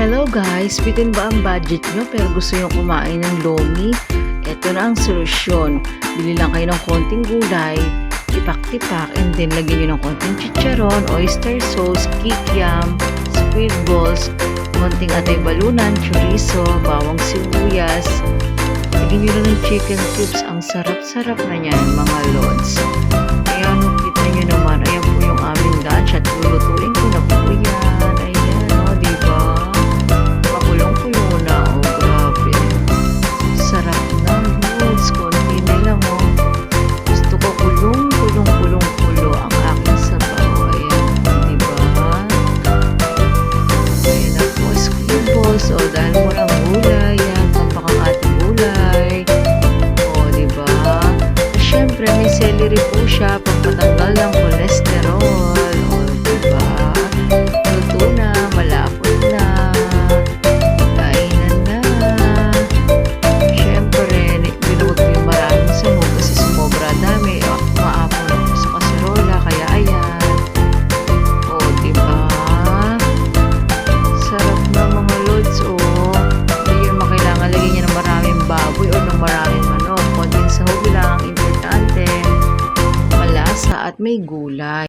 Hello guys, bitin ba ang budget nyo pero gusto nyo kumain ng lomi? Ito na ang solusyon. Bili lang kayo ng konting gulay, tipak-tipak, and then lagyan nyo ng konting chicharon, oyster sauce, kikiam, squid balls, konting atay balunan, chorizo, bawang sibuyas. Lagyan nyo lang ng chicken cubes. Ang sarap-sarap na yan, mga lods. Na, lods. Konti na lang, o. Gusto ko kulong, kulong, kulong, kulo ang aking sabaw. Ayan, diba? Ayan na po, squid balls. O, dahil mo ng gulay. Yan, pampakang ating gulay. O, diba? Siyempre, may celery po siya may gulay.